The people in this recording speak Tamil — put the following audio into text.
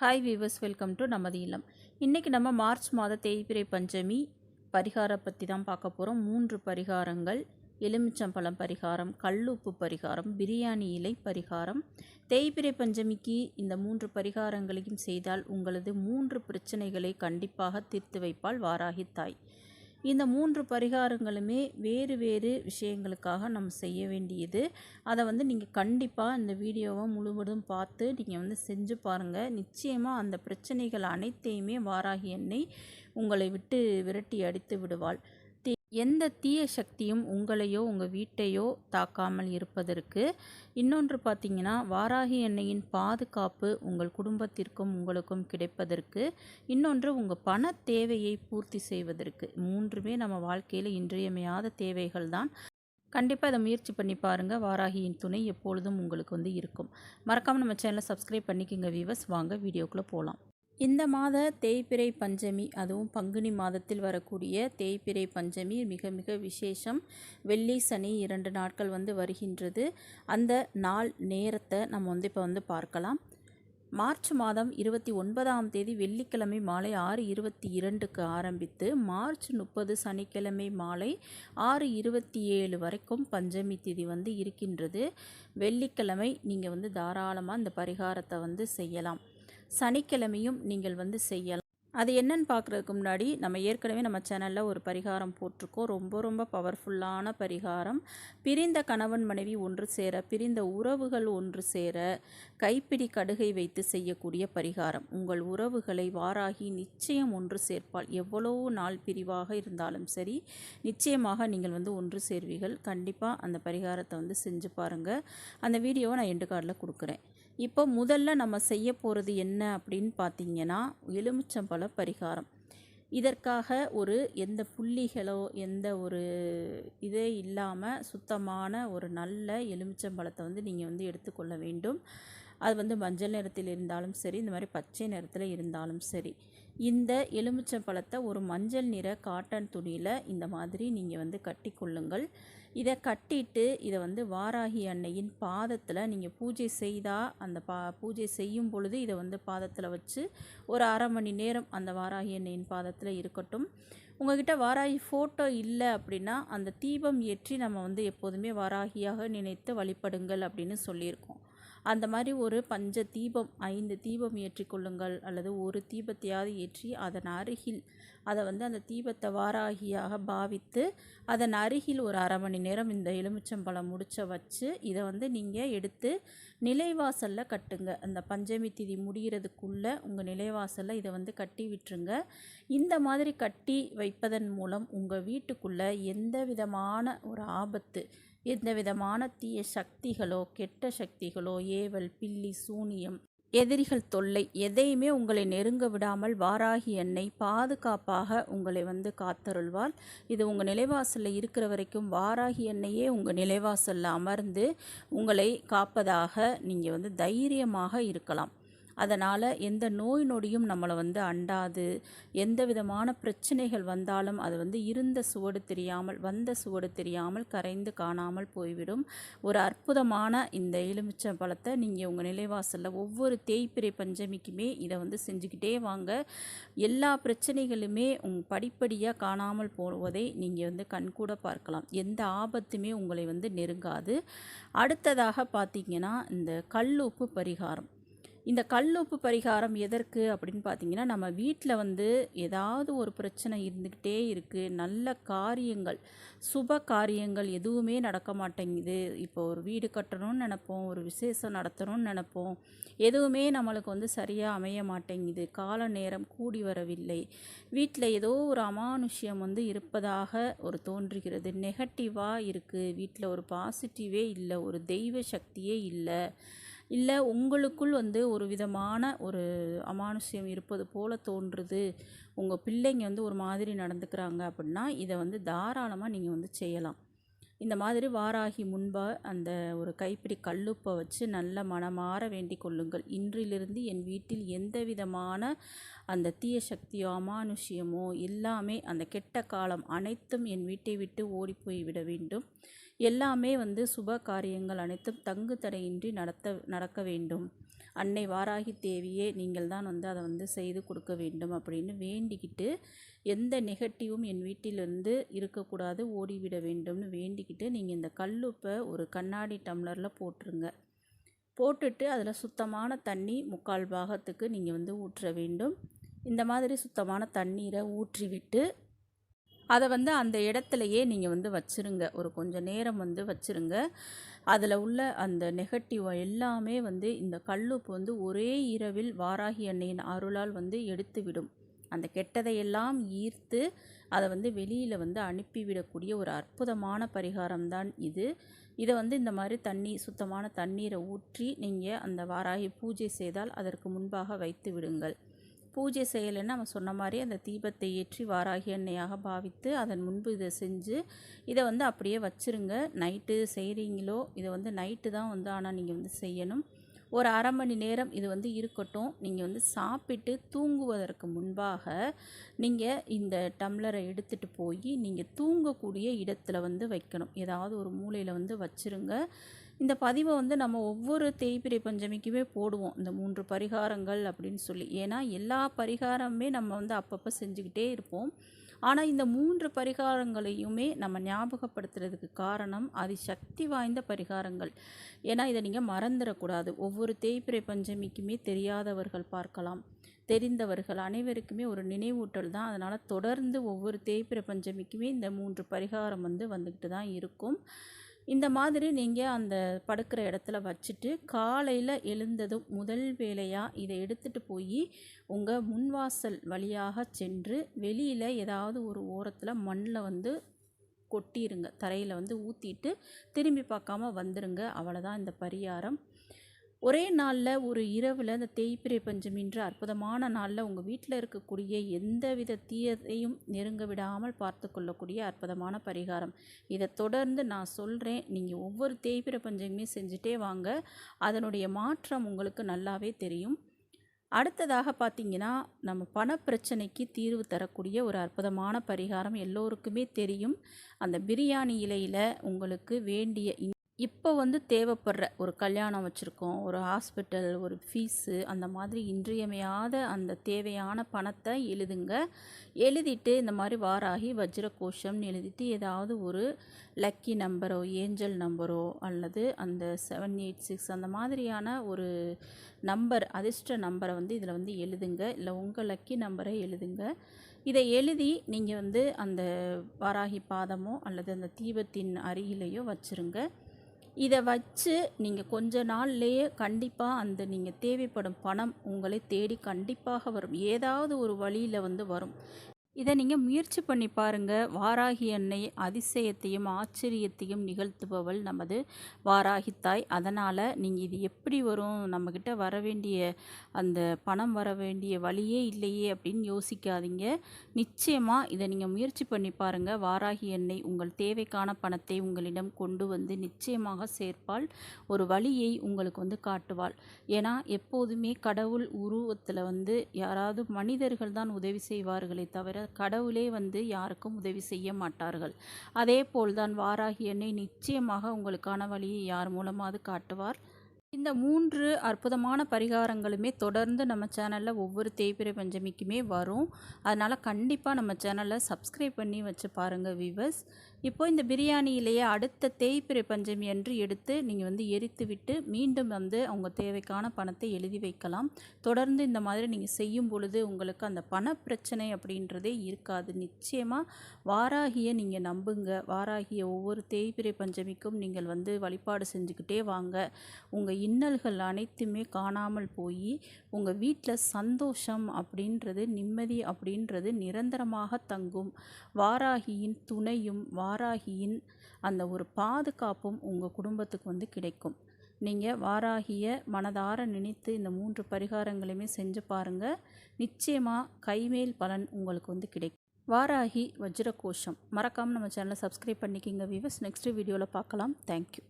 ஹாய் வீவர்ஸ் வெல்கம் டு நமது இல்லம். இன்றைக்கி நம்ம மார்ச் மாத தேய்பிரை பஞ்சமி பரிகாரம் பற்றி தான் பார்க்க போகிறோம் மூன்று பரிகாரங்கள் எலுமிச்சம்பழம் பரிகாரம் கல்லுப்பு பரிகாரம் பிரியாணி இலை பரிகாரம். தேய்பிரை பஞ்சமிக்கு இந்த மூன்று பரிகாரங்களையும் செய்தால் உங்களது மூன்று பிரச்சனைகளை கண்டிப்பாக தீர்த்து வைப்பாள் வாராகி தாய். இந்த மூன்று பரிகாரங்களுமே வேறு வேறு விஷயங்களுக்காக நம்ம செய்ய வேண்டியது. அதை வந்து நீங்கள் கண்டிப்பாக இந்த வீடியோவை முழுவதும் பார்த்து நீங்கள் வந்து செஞ்சு பாருங்கள் நிச்சயமாக அந்த பிரச்சனைகள் அனைத்தையுமே வாராகி எண்ணெய் உங்களை விட்டு விரட்டி அடித்து விடுவாள். எந்த தீய சக்தியும் உங்களையோ உங்கள் வீட்டையோ தாக்காமல் இருப்பதற்கு இன்னொன்று பார்த்தீங்கன்னா வாராகி எண்ணெயின் பாதுகாப்பு உங்கள் குடும்பத்திற்கும் உங்களுக்கும் கிடைப்பதற்கு இன்னொன்று உங்கள் பண தேவையை பூர்த்தி செய்வதற்கு. மூன்றுமே நம்ம வாழ்க்கையில் இன்றியமையாத தேவைகள் தான். கண்டிப்பாக இதை முயற்சி பண்ணி பாருங்கள் வாராகியின் துணை எப்பொழுதும் உங்களுக்கு வந்து இருக்கும். மறக்காமல் நம்ம சேனலை சப்ஸ்கிரைப் பண்ணிக்கோங்க வீவர்ஸ் வாங்க வீடியோக்குள்ளே போகலாம் இந்த மாத தேய்பிறை பஞ்சமி அதுவும் பங்குனி மாதத்தில் வரக்கூடிய தேய்பிறை பஞ்சமி மிக மிக விசேஷம். வெள்ளி சனி இரண்டு நாட்கள் வந்து வருகின்றது. அந்த நாள் நேரத்தை நம்ம வந்து இப்போ வந்து பார்க்கலாம். மார்ச் மாதம் இருபத்தி ஒன்பதாம் தேதி வெள்ளிக்கிழமை மாலை ஆறு இருபத்தி இரண்டுக்கு ஆரம்பித்து மார்ச் முப்பது சனிக்கிழமை மாலை ஆறு இருபத்தி ஏழு வரைக்கும் பஞ்சமி திதி வந்து இருக்கின்றது. வெள்ளிக்கிழமை நீங்கள் வந்து தாராளமாக இந்த பரிகாரத்தை வந்து செய்யலாம். சனிக்கிழமையும் நீங்கள் வந்து செய்யலாம். அது என்னன்னு பார்க்குறதுக்கு முன்னாடி நம்ம ஏற்கனவே நம்ம சேனலில் ஒரு பரிகாரம் போட்டிருக்கோம். ரொம்ப ரொம்ப பவர்ஃபுல்லான பரிகாரம். பிரிந்த கணவன் மனைவி ஒன்று சேர பிரிந்த உறவுகள் ஒன்று சேர கைப்பிடி கடுகை வைத்து செய்யக்கூடிய பரிகாரம். உங்கள் உறவுகளை வாராகி நிச்சயம் ஒன்று சேர்ப்பால் எவ்வளோ நாள் பிரிவாக இருந்தாலும் சரி நிச்சயமாக நீங்கள் வந்து ஒன்று சேர்வீர்கள். கண்டிப்பாக அந்த பரிகாரத்தை வந்து செஞ்சு பாருங்கள் அந்த வீடியோவை நான் எண்டு கார்டில் கொடுக்குறேன். இப்போ முதல்ல நம்ம செய்ய போகிறது என்ன அப்படின்னு பார்த்தீங்கன்னா எலுமிச்சம்பழ பரிகாரம். இதற்காக ஒரு எந்த புள்ளிகளோ எந்த ஒரு இதே இல்லாமல் சுத்தமான ஒரு நல்ல எலுமிச்சம்பழத்தை வந்து நீங்கள் வந்து எடுத்துக்கொள்ள வேண்டும். அது வந்து மஞ்சள் நிறத்தில் இருந்தாலும் சரி இந்த மாதிரி பச்சை நிறத்தில் இருந்தாலும் சரி. இந்த எலுமிச்சம்பழத்தை ஒரு மஞ்சள் நிற காட்டன் துணியில் இந்த மாதிரி நீங்கள் வந்து கட்டி கொள்ளுங்கள் இதை கட்டிட்டு இதை வந்து வாராகி அன்னையின் பாதத்தில் நீங்கள் பூஜை செய்தால் அந்த பா பூஜை செய்யும் பொழுது இதை வந்து பாதத்தில் வச்சு ஒரு அரை மணி நேரம் அந்த வாராகி அன்னையின் பாதத்தில் இருக்கட்டும். உங்ககிட்ட வாராகி ஃபோட்டோ இல்லை அப்படின்னா அந்த தீபம் ஏற்றி நம்ம வந்து எப்போதுமே வாராகியாக நினைத்து வழிபடுங்கள் அப்படின்னு சொல்லியிருக்கோம். அந்த மாதிரி ஒரு பஞ்ச தீபம் ஐந்து தீபம் ஏற்றிக்கொள்ளுங்கள் அல்லது ஒரு தீபத்தையாவது ஏற்றி அதன் அருகில் அதை வந்து அந்த தீபத்தை வாராகியாக பாவித்து அதன் அருகில் ஒரு அரை மணி நேரம் இந்த எலுமிச்சம்பழம் முடிச்ச வச்சு இதை வந்து நீங்கள் எடுத்து நிலைவாசலில் கட்டுங்க. அந்த பஞ்சமி திதி முடிகிறதுக்குள்ளே உங்கள் நிலைவாசலில் இதை வந்து கட்டி விட்டுருங்க. இந்த மாதிரி கட்டி வைப்பதன் மூலம் உங்கள் வீட்டுக்குள்ளே எந்த விதமான ஒரு ஆபத்து எந்த விதமான தீய சக்திகளோ கெட்ட சக்திகளோ ஏவல் பில்லி சூனியம் எதிரிகள் தொல்லை எதையுமே உங்களை நெருங்க விடாமல் வாராகி என்னை பாதுகாப்பாக உங்களை வந்து காத்தருள்வாள் இது உங்கள் நிலைவாசலில் இருக்கிற வரைக்கும் வாராகி எண்ணெயே உங்கள் நிலைவாசலில் அமர்ந்து உங்களை காப்பதாக நீங்கள் வந்து தைரியமாக இருக்கலாம். அதனால் எந்த நோய் நொடியும் நம்மளை வந்து அண்டாது. எந்த விதமான பிரச்சனைகள் வந்தாலும் அது வந்து இருந்த சுவடு தெரியாமல் வந்த சுவடு தெரியாமல் கரைந்து காணாமல் போய்விடும். ஒரு அற்புதமான இந்த எலுமிச்சை பழத்தை நீங்கள் உங்கள் நிலைவாசலில் ஒவ்வொரு தேய்ப்பிரை பஞ்சமிக்குமே இதை வந்து செஞ்சுக்கிட்டே வாங்க. எல்லா பிரச்சனைகளுமே உங் படிப்படியாக காணாமல் போவதை நீங்கள் வந்து கண்கூட பார்க்கலாம். எந்த ஆபத்துமே உங்களை வந்து நெருங்காது. அடுத்ததாக பார்த்தீங்கன்னா இந்த கல்லுப்பு பரிகாரம். இந்த கல்லுப்பு பரிகாரம் எதற்கு அப்படின்னு பார்த்தீங்கன்னா நம்ம வீட்டில் வந்து ஏதாவது ஒரு பிரச்சனை இருந்துக்கிட்டே இருக்குது நல்ல காரியங்கள் சுப காரியங்கள் எதுவுமே நடக்க மாட்டேங்குது. இப்போ ஒரு வீடு கட்டணும்னு நினப்போம் ஒரு விசேஷம் நடத்தணும்னு நினப்போம். எதுவுமே நம்மளுக்கு வந்து சரியாக அமைய மாட்டேங்குது. கால நேரம் கூடி வரவில்லை. வீட்டில் ஏதோ ஒரு அமானுஷ்யம் வந்து இருப்பதாக ஒரு தோன்றுகிறது. நெகட்டிவாக இருக்குது வீட்டில் ஒரு பாசிட்டிவே இல்லை. ஒரு தெய்வ சக்தியே இல்லை. இல்லை உங்களுக்குள் வந்து ஒரு விதமான ஒரு அமானுஷ்யம் இருப்பது போல தோன்றுது. உங்கள் பிள்ளைங்க வந்து ஒரு மாதிரி நடந்துக்கிறாங்க அப்படின்னா இதை வந்து தாராளமாக நீங்கள் வந்து செய்யலாம். இந்த மாதிரி வாராகி முன்பாக அந்த ஒரு கைப்பிடி கல்லுப்பை வச்சு நல்ல மனமாற வேண்டிக் கொள்ளுங்கள். இன்றிலிருந்து என் வீட்டில் எந்த விதமான அந்த தீய சக்தியோ அமானுஷ்யமோ எல்லாமே அந்த கெட்ட காலம் அனைத்தும் என் வீட்டை விட்டு ஓடிப்போய் விட வேண்டும். எல்லாமே வந்து சுப காரியங்கள் அனைத்தும் தங்கு தடையின்றி நடத்த நடக்க வேண்டும். அன்னை வாராகி தேவியே நீங்கள் தான் வந்து அதை வந்து செய்து கொடுக்க வேண்டும் அப்படின்னு வேண்டிக்கிட்டு எந்த நெகட்டிவும் என் வீட்டிலிருந்து இருக்கக்கூடாது ஓடிவிட வேண்டும்னு வேண்டிக்கிட்டு நீங்கள் இந்த கல்லுப்பை ஒரு கண்ணாடி டம்ளரில் போட்டுருங்க. போட்டுட்டு அதில் சுத்தமான தண்ணி முக்கால் பாகத்துக்கு நீங்கள் வந்து ஊற்ற வேண்டும். இந்த மாதிரி சுத்தமான தண்ணீரை ஊற்றிவிட்டு அதை வந்து அந்த இடத்துலையே நீங்கள் வந்து வச்சுருங்க. ஒரு கொஞ்சம் நேரம் வந்து வச்சுருங்க. அதில் உள்ள அந்த நெகட்டிவ் எல்லாமே வந்து இந்த கல்லுப்பு வந்து ஒரே இரவில் வாராகி அன்னையின் அருளால் வந்து எடுத்து விடும் அந்த கெட்டதையெல்லாம் ஈர்த்து அதை வந்து வெளியில் வந்து அனுப்பிவிடக்கூடிய ஒரு அற்புதமான பரிகாரம்தான் இது. இதை வந்து இந்த மாதிரி தண்ணி சுத்தமான தண்ணீரை ஊற்றி நீங்கள் அந்த வாராகி பூஜை செய்தால் அதற்கு முன்பாக வைத்து விடுங்கள். பூஜை செய்யலைன்னு நம்ம சொன்ன மாதிரி அந்த தீபத்தை ஏற்றி வாராகி எண்ணெயாக பாவித்து அதன் முன்பு இதை செஞ்சு இதை வந்து அப்படியே வச்சுருங்க. நைட்டு செய்கிறீங்களோ இதை வந்து நைட்டு தான் வந்து ஆனால் நீங்கள் வந்து செய்யணும். ஒரு அரை மணி நேரம் இது வந்து இருக்கட்டும். நீங்கள் வந்து சாப்பிட்டு தூங்குவதற்கு முன்பாக நீங்கள் இந்த டம்ளரை எடுத்துகிட்டு போய் நீங்கள் தூங்கக்கூடிய இடத்துல வந்து வைக்கணும். ஏதாவது ஒரு மூலையில் வந்து வச்சுருங்க. இந்த பதிவை வந்து நம்ம ஒவ்வொரு தேய்பிரை பஞ்சமிக்குமே போடுவோம். இந்த மூன்று பரிகாரங்கள் அப்படின்னு சொல்லி. ஏன்னா எல்லா பரிகாரமுமே நம்ம வந்து அப்பப்போ செஞ்சுக்கிட்டே இருப்போம். ஆனால் இந்த மூன்று பரிகாரங்களையுமே நம்ம ஞாபகப்படுத்துறதுக்கு காரணம் அது சக்தி வாய்ந்த பரிகாரங்கள். ஏன்னா இதை நீங்கள் மறந்துடக்கூடாது. ஒவ்வொரு தேய்பிரை பஞ்சமிக்குமே தெரியாதவர்கள் பார்க்கலாம். தெரிந்தவர்கள் அனைவருக்குமே ஒரு நினைவூட்டல் தான். அதனால் தொடர்ந்து ஒவ்வொரு தேய்பிரை பஞ்சமிக்குமே இந்த மூன்று பரிகாரம் வந்து வந்துக்கிட்டு தான் இருக்கும். இந்த மாதிரி நீங்கள் அந்த படுக்கிற இடத்துல வச்சுட்டு காலையில் எழுந்ததும் முதல் வேலையாக இதை எடுத்துகிட்டு போய் உங்கள் முன்வாசல் வழியாக சென்று வெளியில் ஏதாவது ஒரு ஓரத்தில் மண்ணில் வந்து கொட்டிடுங்க தரையில் வந்து ஊற்றிட்டு திரும்பி பார்க்காம வந்துடுங்க அவ்வளோதான் இந்த பரிகாரம். ஒரே நாளில் ஒரு இரவில் அந்த தேய்பிரை பஞ்சமின்ற அற்புதமான நாளில் உங்கள் வீட்டில் இருக்கக்கூடிய எந்த வித தீயதையும் நெருங்க விடாமல் பார்த்து கொள்ளக்கூடிய அற்புதமான பரிகாரம். இதை தொடர்ந்து நான் சொல்கிறேன் நீங்கள் ஒவ்வொரு தேய்பிரை பஞ்சமியுமே செஞ்சுட்டே வாங்க. அதனுடைய மாற்றம் உங்களுக்கு நல்லாவே தெரியும். அடுத்ததாக பார்த்தீங்கன்னா நம்ம பணப்பிரச்சனைக்கு தீர்வு தரக்கூடிய ஒரு அற்புதமான பரிகாரம் எல்லோருக்குமே தெரியும். அந்த பிரியாணி இலையில் உங்களுக்கு வேண்டிய இப்போ வந்து தேவைப்படுற ஒரு கல்யாணம் வச்சுருக்கோம் ஒரு ஹாஸ்பிட்டல் ஒரு ஃபீஸு அந்த மாதிரி இன்றியமையாத அந்த தேவையான பணத்தை எழுதுங்க. எழுதிட்டு இந்த மாதிரி வாராகி வஜ்ர கோஷம்னு எழுதிட்டு ஏதாவது ஒரு லக்கி நம்பரோ ஏஞ்சல் நம்பரோ அல்லது அந்த செவன் எயிட் சிக்ஸ் அந்த மாதிரியான ஒரு நம்பர் அதிர்ஷ்ட நம்பரை வந்து இதில் வந்து எழுதுங்க. இல்லை உங்கள் லக்கி நம்பரை எழுதுங்க. இதை எழுதி நீங்கள் வந்து அந்த வாராகி பாதமோ அல்லது அந்த தீபத்தின் அருகிலேயோ வச்சுருங்க. இதை வச்சு நீங்கள் கொஞ்ச நாள்லேயே கண்டிப்பாக அந்த நீங்கள் தேவைப்படும் பணம் உங்களை தேடி கண்டிப்பாக வரும். ஏதாவது ஒரு வழியில் வந்து வரும். இதை நீங்கள் முயற்சி பண்ணி பாருங்கள் வாராகி அன்னை அதிசயத்தையும் ஆச்சரியத்தையும் நிகழ்த்துபவள் நமது வாராகி தாய் அதனால் நீங்கள் இது எப்படி வரும்? நம்மக்கிட்ட வர வேண்டிய அந்த பணம் வர வேண்டிய வழியே இல்லையே அப்படின்னு யோசிக்காதீங்க. நிச்சயமாக இதை நீங்கள் முயற்சி பண்ணி பாருங்கள் வாராகி அன்னை உங்கள் தேவைக்கான பணத்தை உங்களிடம் கொண்டு வந்து நிச்சயமாக சேர்ப்பாள். ஒரு வழியை உங்களுக்கு வந்து காட்டுவாள். ஏன்னா எப்போதுமே கடவுள் உருவத்தில் வந்து யாராவது மனிதர்கள் தான் உதவி செய்வார்களே தவிர கடவுளே வந்து யாருக்கும் உதவி செய்ய மாட்டார்கள். அதே போல்தான் வாராகி என்னை நிச்சயமாக உங்களுக்கான வழியை யார் மூலமாவது காட்டுவார். இந்த மூன்று அற்புதமான பரிகாரங்களுமே தொடர்ந்து நம்ம சேனலில் ஒவ்வொரு தேய்பிரை பஞ்சமிக்குமே வரும். அதனால் கண்டிப்பாக நம்ம சேனலை சப்ஸ்கிரைப் பண்ணி வச்சு பாருங்கள் வீவர்ஸ் இப்போது இந்த பிரியாணியிலேயே அடுத்த தேய்பிரை பஞ்சமி என்று எடுத்து நீங்கள் வந்து எரித்து விட்டு மீண்டும் வந்து அவங்க தேவைக்கான பணத்தை எழுதி வைக்கலாம். தொடர்ந்து இந்த மாதிரி நீங்கள் செய்யும் பொழுது உங்களுக்கு அந்த பண பிரச்சனை அப்படின்றதே இருக்காது. நிச்சயமாக வாராகியை நீங்கள் நம்புங்க. வாராகிய ஒவ்வொரு தேய்பிரை பஞ்சமிக்கும் நீங்கள் வந்து வழிபாடு செஞ்சுக்கிட்டே வாங்க. உங்கள் இன்னல்கள் அனைத்துமே காணாமல் போய் உங்கள் வீட்டில் சந்தோஷம் அப்படின்றது நிம்மதி அப்படின்றது நிரந்தரமாக தங்கும். வாராகியின் துணையும் வாராகியின் அந்த ஒரு பாதுகாப்பும் உங்கள் குடும்பத்துக்கு வந்து கிடைக்கும். நீங்கள் வாராகிய மனதார நினைத்து இந்த மூன்று பரிகாரங்களையுமே செஞ்சு பாருங்கள் நிச்சயமாக கைமேல் பலன் உங்களுக்கு வந்து கிடைக்கும். வாராகி வஜ்ரகோஷம். மறக்காமல் நம்ம சேனலை சப்ஸ்கிரைப் பண்ணிக்கிங்க விவஸ் நெக்ஸ்ட் வீடியோவில் பார்க்கலாம். தேங்க்யூ